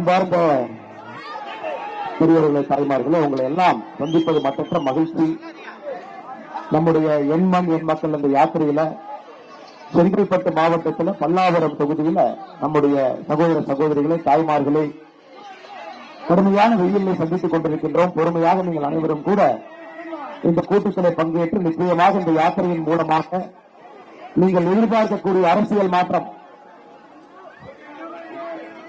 அன்பார்ந்த பெரியவர்களே தாய்மார்களே உங்களை எல்லாம் சந்திப்பது மற்ற மகிழ்ச்சி. நம்முடைய எண்மண் எண் மக்கள் அந்த யாத்திரையில செங்கல்பட்டு மாவட்டத்தில் பல்லாவரம் தொகுதியில நம்முடைய சகோதர சகோதரிகளை தாய்மார்களை கடுமையான வெயிலை சந்தித்துக் கொண்டிருக்கின்றோம். பொறுமையாக நீங்கள் அனைவரும் கூட இந்த கூட்டத்தில் பங்கேற்று நிச்சயமாக இந்த யாத்திரையின் மூலமாக நீங்கள் எதிர்பார்க்கக்கூடிய அரசியல் மாற்றம்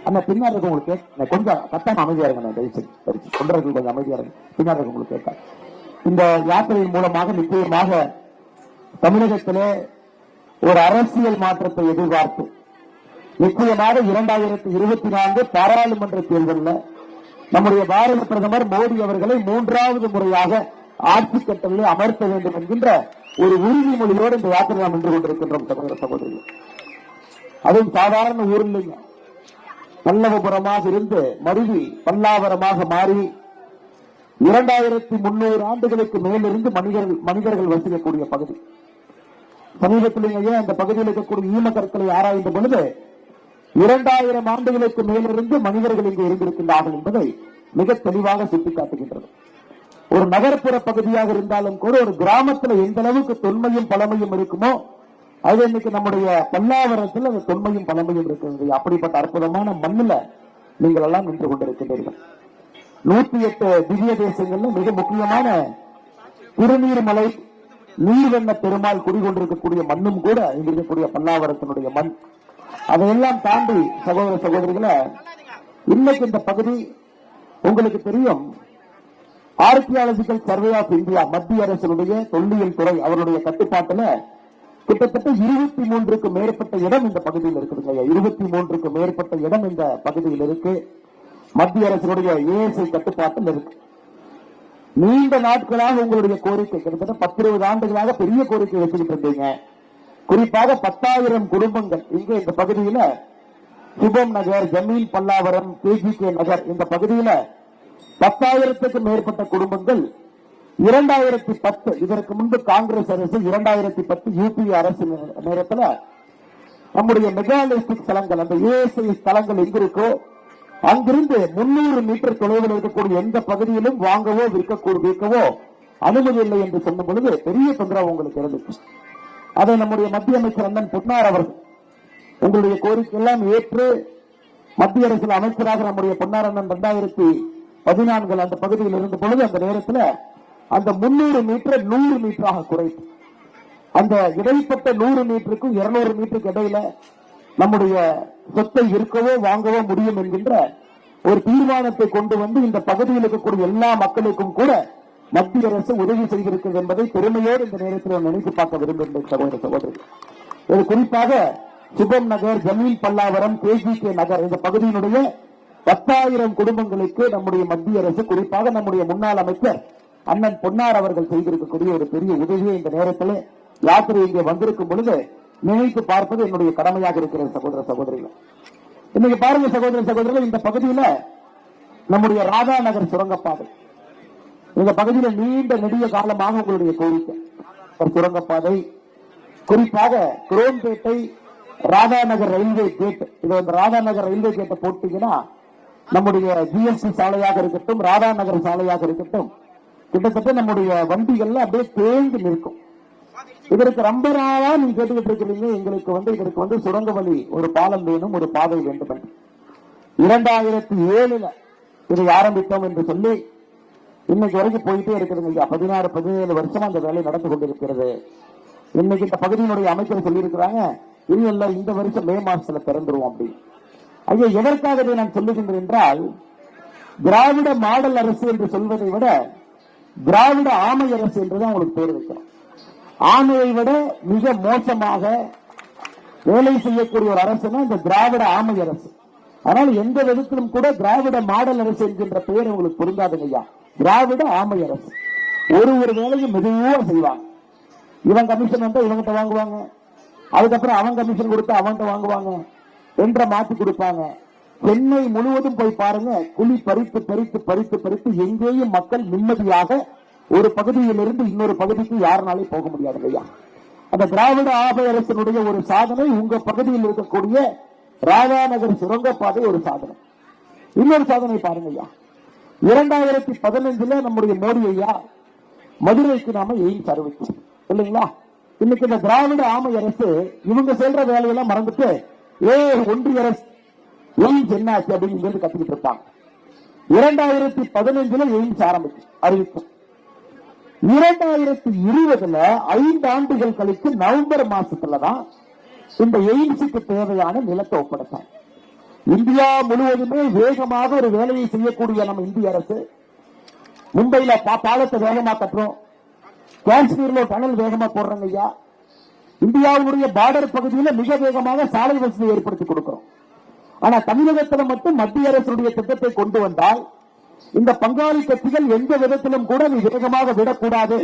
அந்த பின்னாடி இருக்க உங்களுக்கு கேட்க கொஞ்சம் கட்டாம அமைதியா இருங்க நான் தயவு செய்து. தொண்டர்கள் கொஞ்சம் அமைதியா இருங்க. பின்னாடி உங்களுக்கு கேட்க. இந்த யாத்திரையின் மூலமாக நிச்சயமாக தமிழகத்திலே ஒரு அரசியல் மாற்றத்தை எதிர்பார்த்து நிச்சயமாக இரண்டாயிரத்தி இருபத்தி நான்கு பாராளுமன்ற தேர்தலில் நம்முடைய பாரத பிரதமர் மோடி அவர்களை மூன்றாவது முறையாக ஆட்சி கட்டளையை அமர்த்த வேண்டும் என்கின்ற ஒரு உறுதிமொழியோடு இந்த யாத்திரை நாம் நின்று கொண்டிருக்கின்றோம் சகோதர சகோதரிகள். அதுவும் சாதாரண ஊர் இல்லைங்க. பல்லவபுரமாக இருந்து மருவி பல்லாவரமாக மாறி இரண்டாயிரத்தி முன்னூறு ஆண்டுகளுக்கு மேலிருந்து மனிதர்கள் மனிதர்கள் வசிக்கக்கூடிய பகுதி. சமீபத்திலேயே அந்த பகுதியில் இருக்கக்கூடிய ஈம கற்களை ஆராய்ந்த பொழுது இரண்டாயிரம் ஆண்டுகளுக்கு மேலிருந்து மனிதர்கள் இங்கு இருந்திருக்கின்றார்கள் என்பதை மிக தெளிவாக சுட்டிக்காட்டுகின்றது. ஒரு நகர்ப்புற பகுதியாக இருந்தாலும் கூட ஒரு கிராமத்துல எந்த அளவுக்கு தொன்மையும் பழமையும் இருக்குமோ அது இன்னைக்கு நம்முடைய பல்லாவரத்தில் அந்த தொன்மையும் பழமையும் இருக்கிறது. அப்படிப்பட்ட அற்புதமான மண்ணுல நீங்கள் எல்லாம் நின்று கொண்டிருக்கின்றீர்கள். நூத்தி எட்டு திவ்ய தேசங்கள்ல மிக முக்கியமான திருநீர்மலை நீர்வண்ண பெருமாள் குடிகொண்டிருக்கக்கூடிய மண்ணும் கூட இங்க இருக்கக்கூடிய பல்லாவரத்தினுடைய மண். அதையெல்லாம் தாண்டி சகோதர சகோதரிகளை இன்னைக்கு இந்த பகுதி உங்களுக்கு தெரியும். ஆர்கியாலஜிக்கல் சர்வே ஆஃப் இந்தியா மத்திய அரசினுடைய தொல்லியல் துறை அவருடைய கட்டுப்பாட்டுல கிட்டத்தட்ட இருபத்தி மூன்றுக்கு மேற்பட்ட இடம் இந்த பகுதியில் இருக்குதுங்க இருபத்தி மூன்றுக்கு மேற்பட்ட இடம் இந்த பகுதியில் இருக்கு. மத்திய அரசினுடைய ஏஎஸ்ஐ கட்டுப்பாட்டில் இருக்கு. நீண்ட நாட்களாக உங்களுடைய கோரிக்கை கிட்டத்தட்ட பத்து இருபது ஆண்டுகளாக பெரிய கோரிக்கை வச்சுக்கிட்டு இருந்தீங்க குறிப்பாக பத்தாயிரம் குடும்பங்கள் இங்க இந்த பகுதியில சுபம் நகர் ஜமீன் பல்லாவரம் கேஜிகே நகர் இந்த பகுதியில பத்தாயிரத்துக்கும் மேற்பட்ட குடும்பங்கள் இரண்டாயிரத்தி பத்து இதற்கு முன்பு காங்கிரஸ் அரசு இரண்டாயிரத்தி பத்து யூபிஏ அரசு நேரத்தில் நம்முடைய மெகாலிஸ்டிக் ஸ்தலங்கள் அந்த ஏஎஸ்ஐ ஸ்தலங்கள் எங்க இருக்கோ அங்கிருந்து முன்னூறு மீட்டர் தொலைவில் இருக்கக்கூடிய எந்த பகுதியிலும் வாங்கவோ விற்கக்கூட விற்கவோ அனுமதி இல்லை என்று சொன்ன பொழுது பெரிய தொந்தரவு உங்களுக்கு இருந்துச்சு அதை நம்முடைய மத்திய அமைச்சர் அண்ணன் பொன்னார் அவர்கள் உங்களுடைய கோரிக்கை எல்லாம் ஏற்று மத்திய அரசில் அமைச்சராக நம்முடைய பொன்னார் அண்ணன் இரண்டாயிரத்தி பதினான்கு அந்த பகுதியில் இருந்த பொழுது அந்த நேரத்தில் அந்த முன்னூறு மீட்டர் நூறு மீட்டராக குறைத்து. அந்த இடைப்பட்ட நூறு மீட்டருக்கும் இருநூறு மீட்டருக்கு இடையில நம்முடைய சொத்தை இருக்கவோ வாங்கவோ முடியும் என்கின்ற ஒரு தீர்மானத்தை கொண்டு வந்து இந்த பகுதியில் இருக்கக்கூடிய எல்லா மக்களுக்கும் கூட மத்திய அரசு உதவி செய்திருக்கிறது என்பதை பெருமையோடு இந்த நேரத்தில் நினைத்து பார்க்க விரும்புகின்றேன் சகோதர சகோதரி. இது குறிப்பாக சுபம் நகர் ஜமீன் பல்லாவரம் கேஜிகே நகர் இந்த பகுதியினுடைய பத்தாயிரம் குடும்பங்களுக்கு நம்முடைய மத்திய அரசு குறிப்பாக நம்முடைய முன்னாள் அமைச்சர் அண்ணன் பொன்னார் அவர்கள் செய்திருக்கக்கூடிய ஒரு பெரிய உதவியை இந்த நேரத்தில் யாத்திரை இங்கே வந்திருக்கும் பொழுது நினைத்து பார்ப்பது என்னுடைய கடமையாக இருக்கிறது சகோதர சகோதரிகள். இன்னைக்கு பாருங்க சகோதர சகோதரர்கள் இந்த பகுதியில நம்முடைய ராதா நகர் சுரங்கப்பாதை. இந்த பகுதியில் நீண்ட நெடிய காலமாக உங்களுடைய கோரிக்கை. ஒரு சுரங்கப்பாதை. குறிப்பாக குரோம்பேட்டை ராதாநகர் ரயில்வே கேட் இது வந்து ராதாநகர் ரயில்வே கேட்டை போட்டீங்கன்னா நம்முடைய ஜிஎஸ்டி சாலையாக இருக்கட்டும் ராதாநகர் சாலையாக இருக்கட்டும் கிட்டத்தட்ட நம்முடைய வண்டிகள்ல அப்படியே தேங்கி நிற்கும். இதற்கு ரொம்ப நாளா நீங்க கேட்டுக்கிட்டு இருக்கிறீங்க எங்களுக்கு வந்து இதற்கு வந்து சுரங்க வழி ஒரு பாலம் வேணும் ஒரு பாதை வேண்டும் இரண்டாயிரத்தி ஏழுல இதை ஆரம்பித்தோம் என்று சொல்லி இன்னைக்கு வரைக்கும் போயிட்டே இருக்கிறது ஐயா. பதினாறு பதினேழு வருஷமா அந்த வேலை நடந்து கொண்டிருக்கிறது. இன்னைக்கு இந்த பகுதியினுடைய அமைச்சர் சொல்லியிருக்கிறாங்க இது இல்ல இந்த வருஷம் மே மாசத்துல திறந்துருவோம் அப்படின்னு. ஐயா எதற்காக இதை நான் சொல்லுகின்றேன் என்றால் திராவிட மாடல் அரசு என்று சொல்வதை விட திராவிட ஆமை அரசு என்றுதான் உங்களுக்கு பேர் வைக்கிறோம். ஆமையை விட மிக மோசமாக வேலை செய்யக்கூடிய ஒரு அரசுனா இந்த திராவிட ஆமை அரசு. அதனால எந்த விதத்திலும் கூட திராவிட மாடல் அரசு என்கின்ற பெயர் உங்களுக்கு பொருந்தாதுங்க ஐயா திராவிட ஆமை அரசு. ஒரு ஒரு வேலையும் மெதுவா செய்வாங்க. இவன் கமிஷன் வந்தா இவங்கிட்ட வாங்குவாங்க. அதுக்கப்புறம் அவன் கமிஷன் கொடுத்தா அவன்கிட்ட வாங்குவாங்க. என்ற மாத்தி கொடுப்பாங்க. சென்னை முழுவதும் போய் பாருங்க குழி பறித்து பறித்து பறித்து பறித்து எங்கேயும் மக்கள் நிம்மதியாக ஒரு பகுதியிலிருந்து இன்னொரு பகுதிக்கு யாருனாலே போக முடியாது ஐயா அந்த திராவிட ஆபை அரசினுடைய ஒரு சாதனை உங்க பகுதியில் இருக்கக்கூடிய ராதாநகர் சுரங்கப்பாதை ஒரு சாதனை. இன்னொரு சாதனை பாருங்க ஐயா. இரண்டாயிரத்தி பதினஞ்சுல நம்முடைய மோடி ஐயா மதுரைக்கு நாம எய்ம்ஸ் அறிவிச்சோம் இல்லைங்களா? இன்னைக்கு இந்த திராவிட ஆமை அரசு இவங்க சொல்ற வேலையெல்லாம் மறந்துட்டு ஏ ஒன்றிய அரசு எய்ம்ஸ் என்ன அப்படிங்கிறது கத்துக்கிட்டு இருப்பாங்க இரண்டாயிரத்தி பதினைஞ்சுல எய்ம்ஸ் ஆரம்பிச்சு அறிவிக்கும் இரண்டாயிரத்தி இருபதுல ஐந்து ஆண்டுகள் கழித்து நவம்பர் மாசத்துலதான் இந்த எய்ம்ஸுக்கு தேவையான நிலத்தை ஒப்படைத்தாங்க இந்தியா முழுவதுமே வேகமாக ஒரு வேலையை செய்யக்கூடிய நம்ம இந்திய அரசு மும்பையில பா- பாலத்தை வேகமா கட்டுறோம். காஷ்மீர்ல டனல் வேகமா போடுறாங்க ஐயா. இந்தியாவுடைய பார்டர் பகுதியில மிக வேகமாக சாலை வசதி ஏற்படுத்தி கொடுக்கிறோம். ஆனா தமிழகத்துல மட்டும் மத்திய அரசுடைய திட்டத்தை கொண்டு வந்தால் இந்த பங்காளி கட்சிகள் எந்த விதத்திலும் கூட வேகமாக விடக்கூடாது.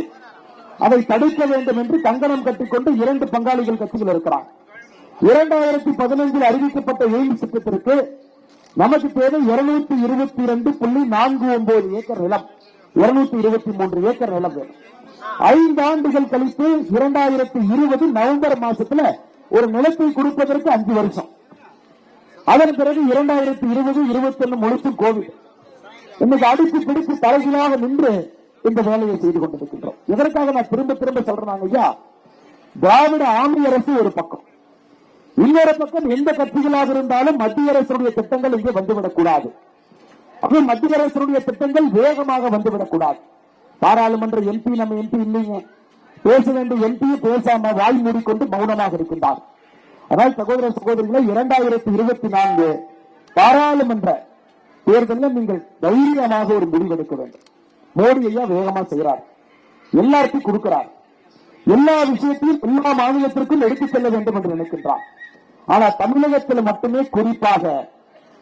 அதை தடுக்க வேண்டும் என்று கங்கணம் கட்டிக்கொண்டு இரண்டு பங்காளிகள் கட்சிகள் இருக்கிறார். இரண்டாயிரத்தி பதினைந்தில் அறிவிக்கப்பட்ட எய்ம்ஸ் திட்டத்திற்கு நமக்கு தேவை இருநூத்தி இருபத்தி இரண்டு புள்ளி நான்கு ஒன்பது ஏக்கர் நிலம். இருநூத்தி இருபத்தி மூன்று ஏக்கர் நிலம் வேணும். ஐந்து ஆண்டுகள் கழித்து இரண்டாயிரத்தி இருபது நவம்பர் மாசத்துல ஒரு நிலத்தை கொடுப்பதற்கு அஞ்சு வருஷம். அதன் பிறகு இரண்டாயிரத்தி இருபது இருபத்தி ஒன்று முழுசும் கோவிட் இன்னைக்கு அடித்து பிடித்து தலைகளாக நின்று இந்த வேலையை செய்து கொண்டிருக்கின்றோம். இதற்காக நான் திரும்ப திரும்ப சொல்றேன் ஐயா. திராவிட ஆமி அரசு ஒரு பக்கம். இன்னொரு பக்கம் எந்த கட்சிகளாக இருந்தாலும் மத்திய அரசுடைய திட்டங்கள் இங்கே வந்துவிடக்கூடாது கூடாது. மத்திய அரசுடைய திட்டங்கள் வேகமாக வந்துவிடக்கூடாது பாராளுமன்ற எம்பி நம்ம எம்பி இல்லைங்க. பேச வேண்டிய எம்பி பேசாம வாய் மூடிக்கொண்டு மௌனமாக இருக்கின்றார். அதாவது சகோதர சகோதரிகளை இரண்டாயிரத்தி இருபத்தி நான்கு பாராளுமன்ற தேர்தலில் நீங்கள் தைரியமாக ஒரு முடிவெடுக்க வேண்டும். மோடி ஐயா வேகமா செய்கிறார் எல்லாருக்கும் கொடுக்கிறார். எல்லா விஷயத்தையும் எல்லா மாநிலத்திற்கும் எடுத்துச் செல்ல வேண்டும் என்று நினைக்கின்றார். ஆனால் தமிழகத்தில் மட்டுமே குறிப்பாக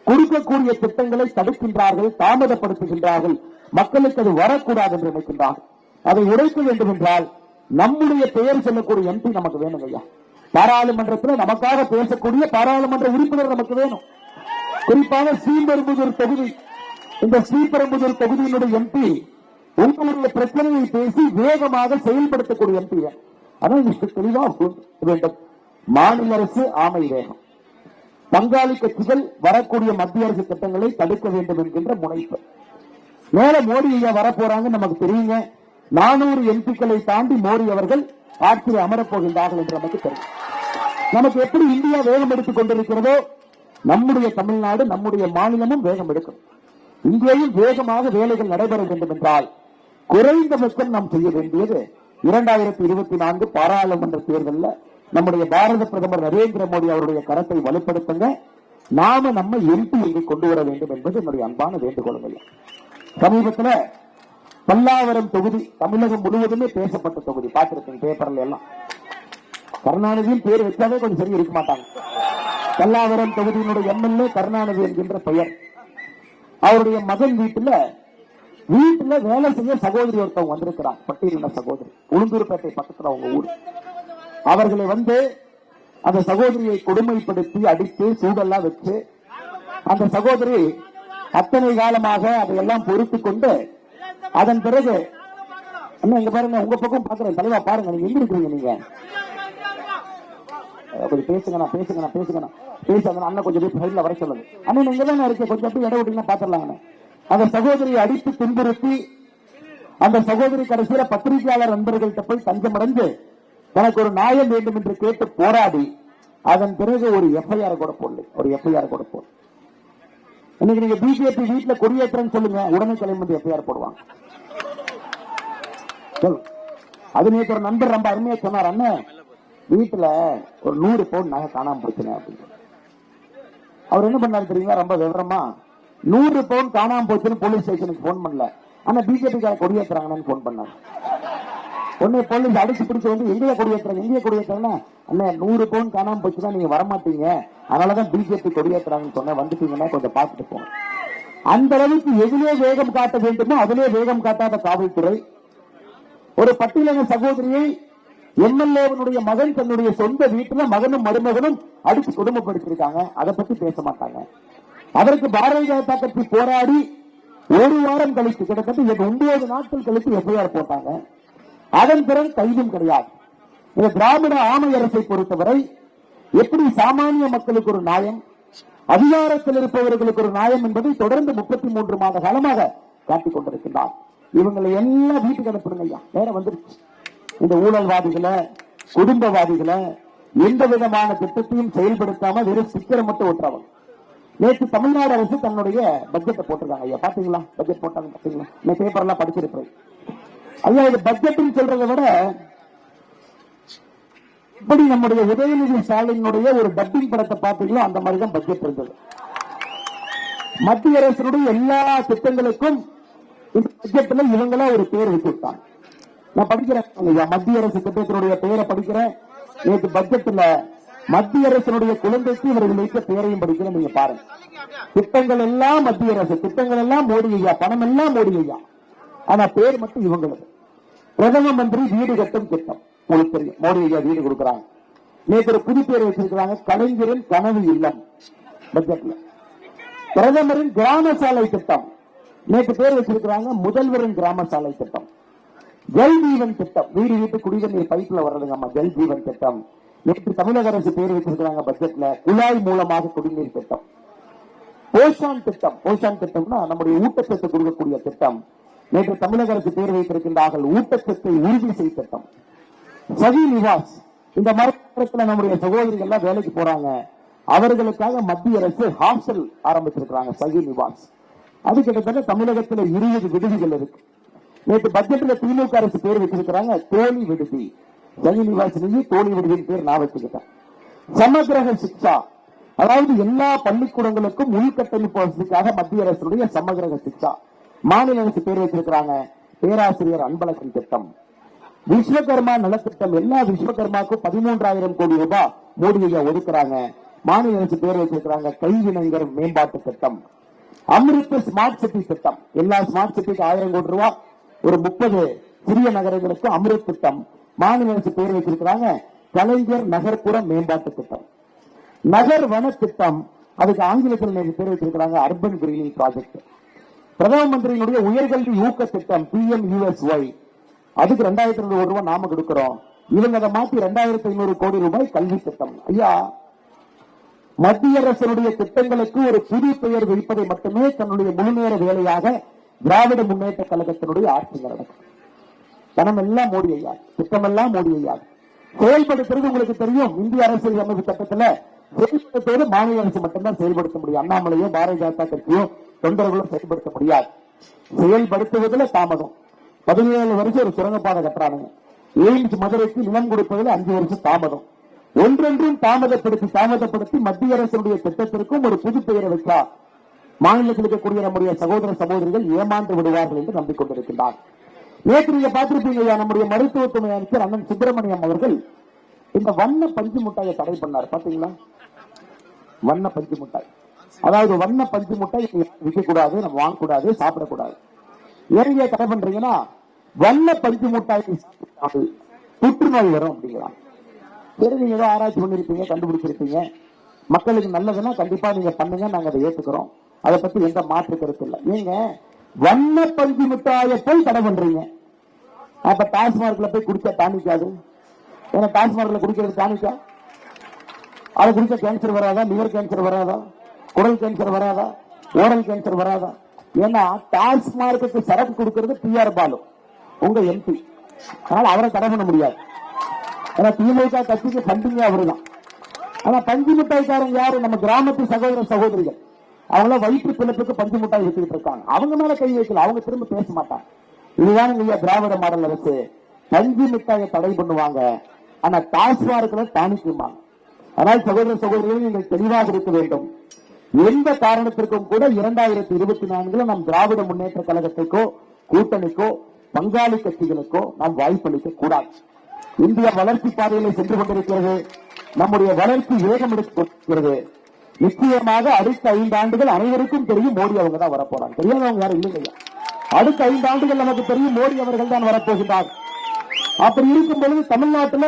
கொடுக்கக்கூடிய திட்டங்களை தடுக்கின்றார்கள் தாமதப்படுத்துகின்றார்கள். மக்களுக்கு அது வரக்கூடாது என்று நினைக்கின்றார்கள். அதை உடைக்க வேண்டும் என்றால் நம்முடைய பெயர் சொல்லக்கூடிய எம்பி நமக்கு வேணும் ஐயா. பாராளுமன்றத்தில் நமக்காக பேசக்கூடிய பாராளுமன்ற உறுப்பினர் நமக்கு வேணும். குறிப்பாக ஸ்ரீபெரும்புதூர் தொகுதி. இந்த ஸ்ரீபெரும்புதூர் தொகுதியினுடைய எம்பி உங்களுடைய பிரச்சனையை பேசி வேகமாக செயல்படுத்தக்கூடிய எம்பி அதான் மிக தெளிவாக வேண்டும். மாநில அரசு ஆமை வேகம். பங்காளி கட்சிகள் வரக்கூடிய மத்திய அரசு திட்டங்களை தடுக்க வேண்டும் என்கின்ற முனைப்பு. மேல மோடி ஐயா வரப்போறாங்க நமக்கு தெரியுங்க. நானூறு எம்பிக்களை தாண்டி மோடி அவர்கள் ஆட்சியில் அமரப்போகின்றார்கள் என்று நமக்கு தெரியும். நமக்கு எப்படி இந்தியா வேகம் எடுத்துக் கொண்டிருக்கிறதோ நம்முடைய தமிழ்நாடு நம்முடைய மாநிலமும் வேகம் எடுக்கும். இங்கேயும் வேகமாக வேலைகள் நடைபெற வேண்டும் என்றால் குறைந்தபட்சம் நாம் செய்ய வேண்டியது இரண்டாயிரத்தி இருபத்தி நான்கு பாராளுமன்ற தேர்தலில் நம்முடைய பாரத பிரதமர் நரேந்திர மோடி அவருடைய கரத்தை வலுப்படுத்துங்க. நாம நம்ம எம்பி இங்கு கொண்டு வர வேண்டும் என்பது என்னுடைய அன்பான வேண்டுகோள் சமீபத்தில் சமீபத்துல பல்லாவரம் தொகுதி தமிழகம் முழுவதுமே பேசப்பட்ட தொகுதி. பார்த்திருக்கேன் பேப்பர்ல எல்லாம். கருணாநிதியும் பேர் வச்சாலே கொஞ்சம் சரி இருக்க மாட்டாங்க. பல்லாவரம் தொகுதியினுடைய எம்எல்ஏ கருணாநிதி என்கின்ற பெயர். அவருடைய மகன் வீட்டுல வீட்டுல வேலை செய்ய சகோதரி ஒருத்தவங்க வந்திருக்கிறார் பட்டியலின சகோதரி. உளுந்தூர்பேட்டை பக்கத்துல அவங்க ஊர். அவர்களை வந்து அந்த சகோதரியை கொடுமைப்படுத்தி அடித்து சூடெல்லாம் வச்சு அந்த சகோதரி அத்தனை காலமாக அதையெல்லாம் பொறுத்து கொண்டு அதன் பிறகு அண்ணா இங்க பாருங்க உங்க பக்கம் பாக்குறேன் தலைவா பாருங்க நீங்க எங்க இருக்கீங்க நீங்க? கொஞ்சம் பேசுங்கண்ணா பேசுங்கண்ணா பேசுங்கண்ணா. பேசுங்க அண்ணன் கொஞ்சம் சைட்ல வர சொல்லுங்க. அண்ணன் இங்க தானே இருக்கு கொஞ்சம் போய் இடம் விட்டீங்கன்னா அந்த சகோதரியை அடித்து துன்புறுத்தி அந்த சகோதரி கடைசியில பத்திரிகையாளர் நண்பர்கள்ட்ட போய் தஞ்சமடைந்து தனக்கு ஒரு நியாயம் வேண்டும் என்று கேட்டு போராடி அதன் பிறகு ஒரு எஃப்ஐஆர் கூட போடல ஒரு எஃப்ஐஆர் கூட போடல இன்னைக்கு நீங்க பிஜேபி வீட்டுல கொடியேற்றன்னு சொல்லுங்க உடனே கிளம்பி எஃப்ஐஆர் போடுவாங்க. சொல்லு. அது நேற்று ஒரு நண்பர் ரொம்ப அருமையா சொன்னார் அண்ணன் வீட்டுல ஒரு நூறு பவுன் நகை காணாம போச்சுனே அப்படின்னு அவர் என்ன பண்ணாரு தெரியுங்களா ரொம்ப விவரமா நூறு பவுன் காணாம போச்சுன்னு போலீஸ் ஸ்டேஷனுக்கு போன் பண்ணல. ஆனா பிஜேபி கார கொடியேற்றுறாங்கன்னு போன் பண்ணாரு. உடனே போலீஸ் அடிச்சு பிடிச்சு வந்து இந்திய கொடியேற்றுறாங்க இந்திய கொடியேற்றுறாங்கன்னா அண்ணா நூறு பவுன் காணாம போச்சுன்னா நீங்க வரமாட்டீங்க. அதனாலதான் பிஜேபி கொடியேற்றுறாங்கன்னு சொன்ன வந்துட்டீங்கன்னா கொஞ்சம் பார்த்துட்டு போங்க. அந்த அளவுக்கு எதிலே வேகம் காட்ட வேண்டுமோ அதிலே வேகம் காட்டாத காவல்துறை. ஒரு பட்டியலின சகோதரியை எம்எல்ஏவனுடைய மகன் தன்னுடைய சொந்த வீட்டுல மகனும் மருமகனும் அடிச்சு குடும்பப்படுத்திருக்காங்க அதை பத்தி பேச மாட்டாங்க. அதற்கு பாரதிய ஜனதா கட்சி போராடி ஒரு வாரம் கழித்து கிட்டத்தட்ட ஒன்பது நாட்கள் கழித்து எஃப்ஐஆர் போட்டாங்க. அதன் பிறகு கைதும் கிடையாது. இந்த திராவிட ஆமை அரசை பொறுத்தவரை எப்படி சாமானிய மக்களுக்கு ஒரு நியாயம் அதிகாரத்தில் இருப்பவர்களுக்கு ஒரு நியாயம் என்பதை தொடர்ந்து முப்பத்தி மூன்று மாத காலமாக காட்டிக் கொண்டிருக்கின்றார். இவங்களை எல்லாம் வீட்டுக்கு அனுப்பணுங்க ஐயா நேரம் வந்துருச்சு. இந்த ஊழல்வாதிகளை குடும்பவாதிகளை எந்த விதமான திட்டத்தையும் செயல்படுத்தாம வெறும் சிக்கரம் மட்டும் ஒட்டுறவங்க நேற்று தமிழ்நாடு அரசு தன்னுடைய பட்ஜெட்டை போட்டிருக்காங்க ஐயா. பாத்தீங்களா? பட்ஜெட் போட்டாங்க பாத்தீங்களா? இந்த பேப்பர் எல்லாம் படிச்சிருப்பேன் ஐயா இது பட்ஜெட்னு சொல்றதை விட இப்படி நம்முடைய உதயநிதி ஸ்டாலினுடைய ஒரு டப்பிங் படத்தை பார்த்தீங்களோ அந்த மாதிரி தான் பட்ஜெட் இருந்தது. மத்திய அரசினுடைய எல்லா திட்டங்களுக்கும் இந்த பட்ஜெட்ல இவங்களா ஒரு பேர் வச்சு நான் படிக்கிறேன். ஐயா, மத்திய அரசு திட்டத்தினுடைய பெயரை படிக்கிறேன். நேற்று பட்ஜெட்ல மத்திய அரசினுடைய குழந்தைக்கு இவர்கள் வைத்த பெயரையும் படிக்கிறேன். நீங்க பாருங்க. திட்டங்கள் எல்லாம் மத்திய அரசு. திட்டங்கள் எல்லாம் மோடி ஐயா. பணம் எல்லாம் மோடி ஐயா. ஆனா பேர் மட்டும் இவங்களுக்கு பிரதம மந்திரி வீடு கட்டும் திட்டம். உங்களுக்கு தெரியும். மோடி ஐயா வீடு கொடுக்கிறாங்க. நேற்று ஒரு புது பேர் வச்சிருக்கிறாங்க. கலைஞரின் கனவு இல்லம். பட்ஜெட்ல பிரதமரின் கிராம சாலை திட்டம். நேற்று பேர் வச்சிருக்கிறாங்க. முதல்வரின் கிராம சாலை திட்டம். ஜல் ஜீவன் திட்டம். வீடு வீட்டு குடிநீர் பைப்ல வர்றதுங்கம்மா ஜல் ஜீவன் திட்டம். நேற்று தமிழக அரசு பேர் வச்சிருக்கிறாங்க பட்ஜெட்ல குழாய் மூலமாக குடிநீர் திட்டம். போஷான் திட்டம். போஷான் திட்டம்னா நம்முடைய ஊட்டச்சத்து கொடுக்கக்கூடிய திட்டம். நேற்று தமிழக அரசு பேர் வைத்திருக்கின்றார்கள். ஊட்டச்சத்தை உறுதி செய் திட்டம். சகி நிவாஸ் இந்த மரத்தில் நம்முடைய சகோதரிகள் எல்லாம் வேலைக்கு போறாங்க. அவர்களுக்காக மத்திய அரசு ஹாஸ்டல் ஆரம்பிச்சிருக்கிறாங்க சகி நிவாஸ். அது கிட்டத்தட்ட தமிழகத்துல இருபது விடுதிகள் இருக்கு. நேற்று பட்ஜெட்ல திமுக அரசு பேர் வச்சிருக்கிறாங்க தோழி விடுதி. சகி நிவாசிலேயே தோழி விடுதியின் பேர் நான் வச்சுக்கிட்டேன். சமகிரக சிக்ஷா. அதாவது எல்லா பள்ளிக்கூடங்களுக்கும் உள்கட்டமைப்பு வசதிக்காக மத்திய அரசுடைய சமகிரக சிக்ஷா. மாநில அரசு பேர் வச்சிருக்கிறாங்க பேராசிரியர் அன்பழகன் திட்டம். விஸ்வகர்மா நலத்திட்டம் எல்லா விஸ்வகர்மாக்கும் பதிமூன்றாயிரம் கோடி ரூபாய் மோடி ஐயா ஒதுக்குறாங்க. மாநில அரசு பேர் வச்சிருக்கிறாங்க கைவினைஞர் மேம்பாட்டு திட்டம். அமிர்த ஸ்மார்ட் சிட்டி திட்டம். எல்லா ஸ்மார்ட் சிட்டிக்கு ஆயிரம் கோடி ரூபாய். ஒரு முப்பது சிறிய நகரங்களுக்கு அமிர்த் திட்டம். மாநில அரசு பேர் வச்சிருக்கிறாங்க கலைஞர் நகர்ப்புற மேம்பாட்டு திட்டம். நகர் வன திட்டம். அதுக்கு ஆங்கிலத்தில் பேர் வச்சிருக்கிறாங்க அர்பன் கிரீனிங் ப்ராஜெக்ட் பிரதம மந்திரியினுடைய உயர்கல்வி ஊக்க திட்டம் பி எம் யூஎஸ்ஒய் அதுக்கு ரெண்டாயிரத்தி ஐநூறு கோடி ரூபாய் நாம கொடுக்கிறோம். இவங்க அதை மாத்தி ரெண்டாயிரத்தி ஐநூறு கோடி ரூபாய் கல்வி திட்டம். ஐயா மத்திய அரசனுடைய திட்டங்களுக்கு ஒரு புது பெயர் வைப்பதை மட்டுமே தன்னுடைய முழுநேர வேலையாக திராவிட முன்னேற்ற கழகத்தினுடைய ஆட்சி நடக்கும். பணம் எல்லாம் மோடி ஐயா திட்டமெல்லாம் மோடி ஐயா. செயல்படுத்துறது உங்களுக்கு தெரியும் இந்திய அரசியல் அமைப்பு சட்டத்துல செயல்படுத்துவது மாநில அரசு மட்டும்தான் செயல்படுத்த முடியும். அண்ணாமலையோ பாரதிய ஜனதா கட்சியோ தொண்டர்களும் செயல்படுத்த முடியாது. செயல்படுத்துவதில் தாமதம். பதினேழு வருஷம் ஒரு சுரங்கப்பாதை கட்டுறானுங்க. எய்ம்ஸ் மதுரைக்கு நிலம் கொடுப்பதில் அஞ்சு வருஷம் தாமதம். ஒன்றொன்றும் தாமதப்படுத்தி தாமதப்படுத்தி மத்திய அரசுடைய திட்டத்திற்கும் ஒரு புது பெயரை வைத்தார் மாநிலத்தில் இருக்கக்கூடிய நம்முடைய சகோதர சகோதரிகள் ஏமாந்து விடுவார்கள் என்று நம்பிக்கொண்டிருக்கின்றார். நேற்று நீங்க பார்த்திருப்பீங்க நம்முடைய மருத்துவத்துறை அமைச்சர் அண்ணன் சுப்பிரமணியம் அவர்கள் இந்த வண்ண பஞ்சு முட்டாயை தடை பண்ணார். பாத்தீங்களா வண்ண பஞ்சு முட்டாய் அதாவது வண்ண பஞ்சு முட்டை விற்க கூடாது நம்ம வாங்கக்கூடாது சாப்பிடக்கூடாது. ஏன் ஏன் தடை பண்றீங்கன்னா வண்ண பஞ்சு மிட்டாய் சாப்பிட்டால் புற்றுநோய் வரும் அப்படிங்கிறான் சரி நீங்க ஏதோ ஆராய்ச்சி பண்ணிருப்பீங்க கண்டுபிடிச்சிருப்பீங்க. மக்களுக்கு நல்லதுன்னா கண்டிப்பா நீங்க பண்ணுங்க நாங்க அதை ஏத்துக்கிறோம். அதை பத்தி எந்த மாற்று கருத்து இல்லை. நீங்க வண்ண பஞ்சு மிட்டாயை போய் தடை பண்றீங்க. அப்ப டாஸ்மார்க்ல போய் குடிச்சா டானிக்காது ஏன்னா டாஸ்மார்க்ல குடிக்கிறது டானிக்கா? அதை குடிச்ச கேன்சர் வராதா? லிவர் கேன்சர் வராதா? குடல் கேன்சர் வராதா? ஓரல் கேன்சர் வராதா? ஏன்னா டாஸ்மார்க்கு சரக்கு கொடுக்கிறது பிஆர் பாலு. உங்க எம்பி அதனால அவரை தடை பண்ண முடியாது. ஏன்னா திமுக கட்சிக்கு ஃபண்டிங்கே அவருதான். ஆனா பஞ்சு மிட்டாய்க்காரன் யாரு? நம்ம கிராமத்து சகோதர சகோதரிகள். அவங்கள வயிற்று பிழைப்புக்கு பஞ்சு மிட்டாய் வச்சுக்கிட்டு இருக்காங்க. அவங்க மேல கை வைக்கல. அவங்க திரும்ப பேச மாட்டாங்க. இதுதான் இல்லையா திராவிட மாடல் அரசு. பஞ்சு மிட்டாயை தடை பண்ணுவாங்க. ஆனா டாஸ்மார்க்ல தானிக்குமாங்க ஆனால் சகோதர சகோதரிகள் நீங்கள் தெளிவாக இருக்க வேண்டும். எந்த காரணத்திற்கும் கூட இரண்டாயிரத்தி இருபத்தி நான்குல நம் திராவிட முன்னேற்ற கழகத்திற்கோ கூட்டணிக்கோ பங்காளி கட்சிகளுக்கோ நாம் வாய்ப்பளிக்க கூடாது. இந்தியா வளர்ச்சி பாதையில சென்று கொண்டிருக்கிறது. நம்முடைய வளர்ச்சி வேகம் எடுத்துக் நிச்சயமாக அடுத்த ஐந்து ஆண்டுகள் அனைவருக்கும் தெரியும் மோடி அவங்க தான் வரப்போறாங்க தெரியாதவங்க யாரும் இல்லைங்க அடுத்த ஐந்து ஆண்டுகள் நமக்கு தெரியும் மோடி அவர்கள் தான் வரப்போகின்றார். அப்படி இருக்கும் பொழுது தமிழ்நாட்டில்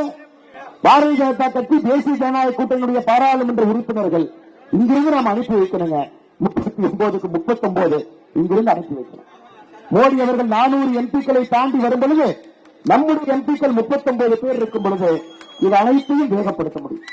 பாரதிய ஜனதா கட்சி தேசிய ஜனநாயக கூட்டணியுடைய பாராளுமன்ற உறுப்பினர்கள் இங்கிருந்து நாம் அனுப்பி வைக்கணுங்க. முப்பத்தி ஒன்பதுக்கு முப்பத்தி ஒன்பது இங்கிருந்து அனுப்பி வைக்கணும். மோடி அவர்கள் நானூறு எம்பிக்களை தாண்டி வரும் பொழுது நம்முடைய எம்பிக்கள் முப்பத்தி ஒன்பது பேர் இருக்கும் பொழுது இது அனைத்தையும் வேகப்படுத்த முடியும்.